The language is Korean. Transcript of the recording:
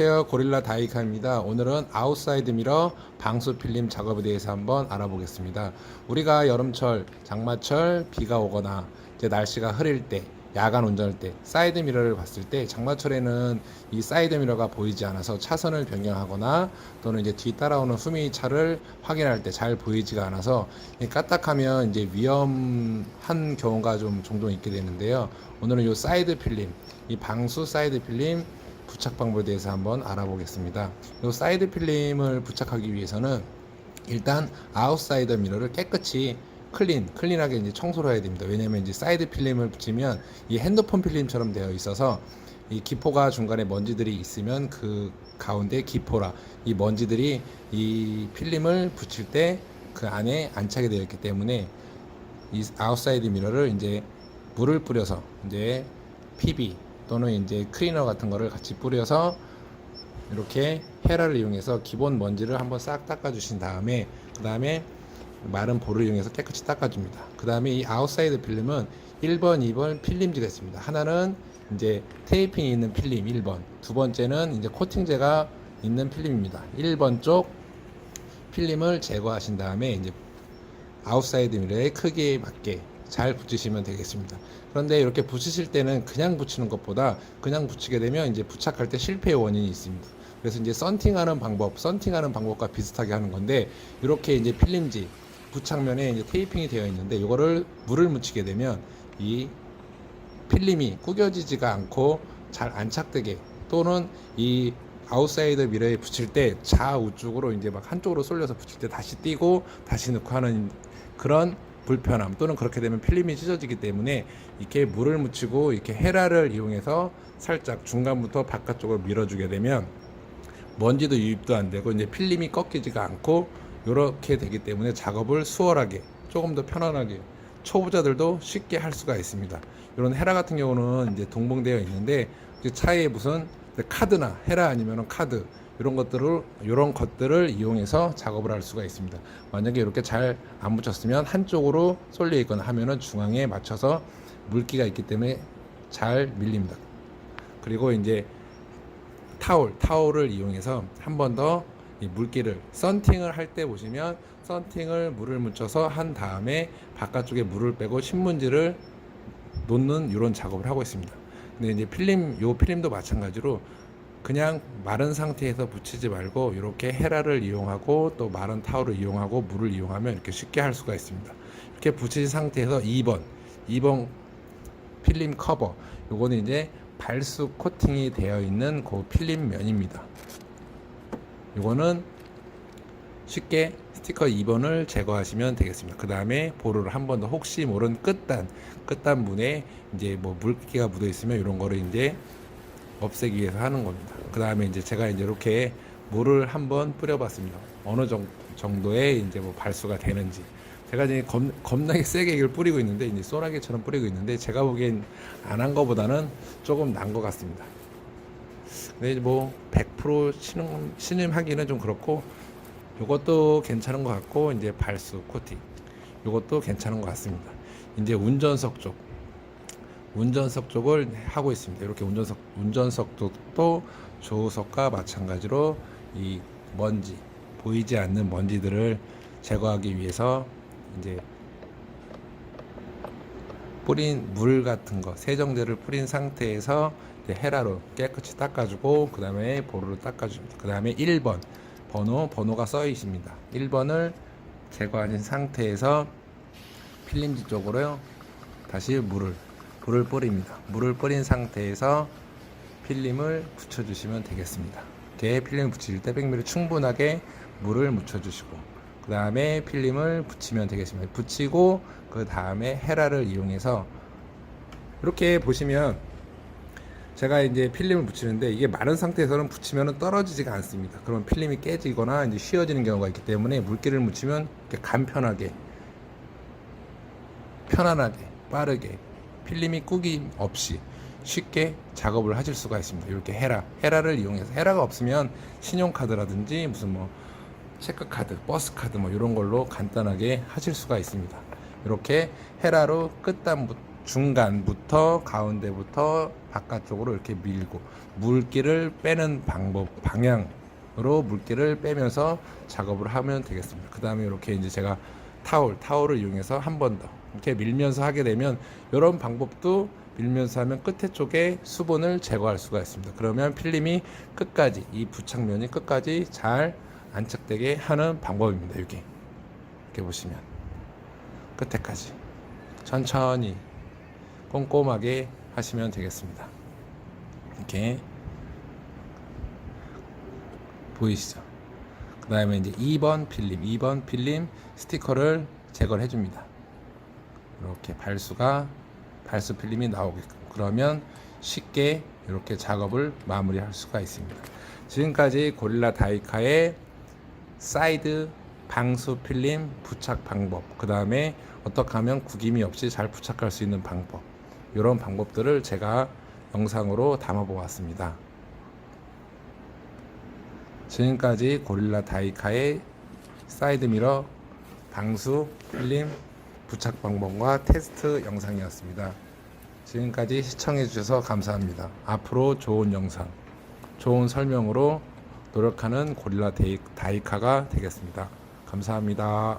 안녕하세요 고릴라 다이카입니다. 오늘은 아웃사이드 미러 방수 필름 작업에 대해서 한번 알아보겠습니다. 우리가 여름철 장마철 비가 오거나 이제 날씨가 흐릴 때 야간 운전할 때 사이드 미러를 봤을 때 장마철에는 이 사이드 미러가 보이지 않아서 차선을 변경하거나 또는 이제 뒤 따라오는 후미 차를 확인할 때 잘 보이지가 않아서 이 까딱하면 이제 위험한 경우가 좀 종종 있게 되는데요. 오늘은 이 사이드 필름 이 방수 사이드 필름 부착 방법에 대해서 한번 알아보겠습니다. 이 사이드 필름을 부착하기 위해서는 일단 아웃사이더 미러를 깨끗이 클린, 클린하게 이제 청소를 해야 됩니다. 왜냐면 이제 사이드 필름을 붙이면 이 핸드폰 필름처럼 되어 있어서 이 기포가 중간에 먼지들이 있으면 그 가운데 기포라 이 먼지들이 이 필름을 붙일 때 그 안에 안착이 되어 있기 때문에 이 아웃사이드 미러를 이제 물을 뿌려서 이제 PB 또는 이제 클리너 같은 거를 같이 뿌려서 이렇게 헤라를 이용해서 기본 먼지를 한번 싹 닦아 주신 다음에 그 다음에 마른 볼을 이용해서 깨끗이 닦아 줍니다. 그 다음에 이 아웃사이드 필름은 1번 2번 필름지가 있습니다. 하나는 이제 테이핑이 있는 필름 1번. 두 번째는 이제 코팅제가 있는 필름입니다. 1번 쪽 필름을 제거하신 다음에 이제 아웃사이드 미러의 크기에 맞게 잘 붙이시면 되겠습니다. 그런데 이렇게 붙이실 때는 그냥 붙이는 것보다 그냥 붙이게 되면 이제 부착할 때 실패의 원인이 있습니다. 그래서 이제 썬팅하는 방법, 썬팅하는 방법과 비슷하게 하는 건데 이렇게 이제 필름지 부착면에 이제 테이핑이 되어 있는데 이거를 물을 묻히게 되면 이 필름이 구겨지지가 않고 잘 안착되게 또는 이 아웃사이드 미러에 붙일 때 좌우쪽으로 이제 막 한쪽으로 쏠려서 붙일 때 다시 띄고 다시 넣고 하는 그런 불편함 또는 그렇게 되면 필름이 찢어지기 때문에 이렇게 물을 묻히고 이렇게 헤라를 이용해서 살짝 중간부터 바깥쪽으로 밀어주게 되면 먼지도 유입도 안 되고 이제 필름이 꺾이지가 않고 이렇게 되기 때문에 작업을 수월하게 조금 더 편안하게 초보자들도 쉽게 할 수가 있습니다. 이런 헤라 같은 경우는 이제 동봉되어 있는데 차에 무슨 카드나 헤라 아니면 카드 이런 것들을 이런 것들을 이용해서 작업을 할 수가 있습니다. 만약에 이렇게 잘 안 붙였으면 한쪽으로 쏠려 있거나 하면은 중앙에 맞춰서 물기가 있기 때문에 잘 밀립니다. 그리고 이제 타올, 타올을 이용해서 한 번더이 물기를 썬팅을 할 때 보시면 썬팅을 물을 묻혀서 한 다음에 바깥쪽에 물을 빼고 신문지를 놓는 이런 작업을 하고 있습니다. 근데 이제 필름, 요 필름도 마찬가지로 그냥 마른 상태에서 붙이지 말고 이렇게 헤라를 이용하고 또 마른 타올을 이용하고 물을 이용하면 이렇게 쉽게 할 수가 있습니다. 이렇게 붙인 상태에서 2번, 2번 필름 커버. 요거는 이제 발수 코팅이 되어 있는 그 필름 면입니다. 요거는 쉽게 스티커 2번을 제거하시면 되겠습니다. 그 다음에 보루를 한 번 더 혹시 모른 끝단, 끝단분에 이제 뭐 물기가 묻어 있으면 이런 거를 이제 없애기 위해서 하는 겁니다. 그 다음에 이제 제가 이제 이렇게 물을 한번 뿌려봤습니다. 어느 정, 정도의 이제 뭐 발수가 되는지. 제가 이제 겁, 겁나게 세게 이걸 뿌리고 있는데 이제 소라게처럼 뿌리고 있는데 제가 보기엔 안 한 거보다는 조금 난 것 같습니다. 근데 이제 뭐100% 신음, 신음하기는 좀 그렇고 이것도 괜찮은 것 같고 이제 발수 코팅 이것도 괜찮은 것 같습니다. 이제 운전석 쪽 운전석 쪽을 하고 있습니다. 이렇게 운전석 운전석 쪽도 조수석과 마찬가지로 이 먼지 보이지 않는 먼지들을 제거하기 위해서 이제 뿌린 물 같은 거 세정제를 뿌린 상태에서 헤라로 깨끗이 닦아주고 그 다음에 보루로 닦아줍니다. 그 다음에 1번 번호 번호가 써 있습니다. 1번을 제거하신 상태에서 필름지 쪽으로 다시 물을 물을 뿌립니다. 물을 뿌린 상태에서 필름을 붙여주시면 되겠습니다. 이렇게 필름을 붙일 때 백미를 충분하게 물을 묻혀주시고 그 다음에 필름을 붙이면 되겠습니다. 붙이고 그 다음에 헤라를 이용해서 이렇게 보시면 제가 이제 필름을 붙이는데 이게 마른 상태에서는 붙이면 떨어지지가 않습니다. 그러면 필름이 깨지거나 이제 휘어지는 경우가 있기 때문에 물기를 묻히면 간편하게 편안하게 빠르게 필름이 꾸김 없이 쉽게 작업을 하실 수가 있습니다. 이렇게 헤라, 헤라를 이용해서 헤라가 없으면 신용카드라든지 무슨 뭐 체크카드, 버스카드 뭐 이런 걸로 간단하게 하실 수가 있습니다. 이렇게 헤라로 끝단 중간부터 가운데부터 바깥쪽으로 이렇게 밀고 물기를 빼는 방법 방향으로 물기를 빼면서 작업을 하면 되겠습니다. 그 다음에 이렇게 이제 제가 타올 타올을 이용해서 한 번 더 이렇게 밀면서 하게 되면 이런 방법도 밀면서 하면 끝에 쪽에 수분을 제거할 수가 있습니다. 그러면 필름이 끝까지 이 부착면이 끝까지 잘 안착되게 하는 방법입니다. 이게 이렇게 보시면 끝에까지 천천히 꼼꼼하게 하시면 되겠습니다. 이렇게 보이시죠? 그 다음에 이제 2번 필름, 2번 필름 스티커를 제거를 해줍니다. 이렇게 발수가 발수 필름이 나오게끔 그러면 쉽게 이렇게 작업을 마무리할 수가 있습니다. 지금까지 고릴라 다이카의 사이드 방수 필름 부착 방법, 그 다음에 어떻게 하면 구김이 없이 잘 부착할 수 있는 방법, 이런 방법들을 제가 영상으로 담아 보았습니다. 지금까지 고릴라 다이카의 사이드 미러 방수 필름 부착 방법과 테스트 영상이었습니다. 지금까지 시청해 주셔서 감사합니다. 앞으로 좋은 영상, 좋은 설명으로 노력하는 고릴라 데이- 다이카가 되겠습니다. 감사합니다.